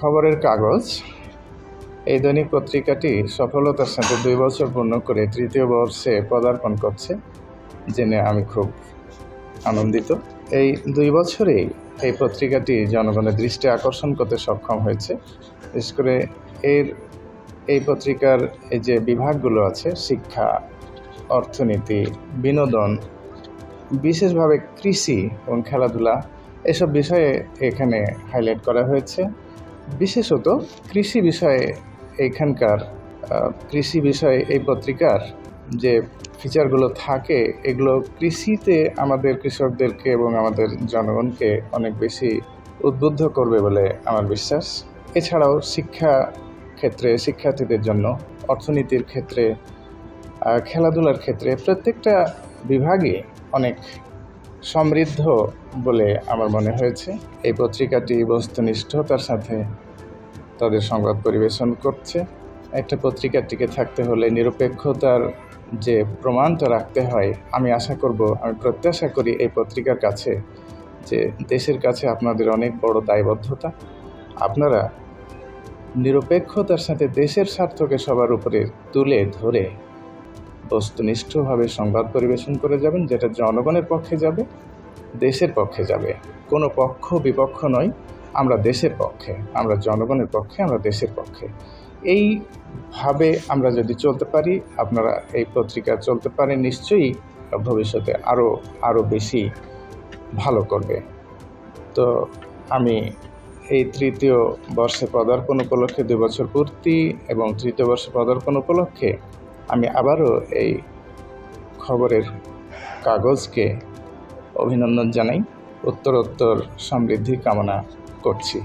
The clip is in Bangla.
খবরের কাগজ। এই দৈনিক পত্রিকাটি সফলতার সাথে দুই বছর পূর্ণ করে তৃতীয় বর্ষে পদার্পণ করছে, জেনে আমি খুব আনন্দিত। এই দুই বছরেই এই পত্রিকাটি জনগণের দৃষ্টি আকর্ষণ করতে সক্ষম হয়েছে। বিশেষ করে এর, এই পত্রিকার এই যে বিভাগগুলো আছে, শিক্ষা, অর্থনীতি, বিনোদন, বিশেষভাবে কৃষি এবং খেলাধুলা, এসব বিষয়ে এখানে হাইলাইট করা হয়েছে। বিশেষত কৃষি বিষয়ে এইখানকার কৃষি বিষয়ে এই পত্রিকার যে ফিচারগুলো থাকে, এগুলো কৃষিতে আমাদের কৃষকদেরকে এবং আমাদের জনগণকে অনেক বেশি উদ্বুদ্ধ করবে বলে আমার বিশ্বাস। এছাড়াও শিক্ষা ক্ষেত্রে, শিক্ষার্থীদের জন্য, অর্থনীতির ক্ষেত্রে খেলাধুলার ক্ষেত্রে প্রত্যেকটা বিভাগে অনেক সমৃদ্ধ বলে আমার মনে হয়েছে। এই পত্রিকাটি বস্তুনিষ্ঠতার সাথে তাদের সংবাদ পরিবেশন করছে। একটা পত্রিকার টিকে থাকতে হলে নিরপেক্ষতার যে প্রমাণটা রাখতে হয়, আমি আশা করব, আমি প্রত্যাশা করি এই পত্রিকার কাছে যে দেশের কাছে আপনাদের অনেক বড় দায়বদ্ধতা। আপনারা নিরপেক্ষতার সাথে দেশের স্বার্থকে সবার উপরে তুলে ধরে বস্তুনিষ্ঠভাবে সংবাদ পরিবেশন করে যাবেন, যেটা জনগণের পক্ষে যাবে, দেশের পক্ষে যাবে। কোনো পক্ষ বিপক্ষ নয়। আমরা দেশের পক্ষে, আমরা জনগণের পক্ষে, আমরা দেশের পক্ষে। এইভাবে আমরা যদি চলতে পারি, আপনারা এই পত্রিকা চলতে পারে নিশ্চয়ই ভবিষ্যতে আরও আরও বেশি ভালো করবে। তো আমি এই তৃতীয় বর্ষে পদার্পণ উপলক্ষে দুই বছর পূর্তি এবং তৃতীয় বর্ষে পদার্পণ উপলক্ষে আমি আবারও এই খবরের কাগজকে অভিনন্দন জানাই। উত্তরোত্তর সমৃদ্ধি কামনা করছি।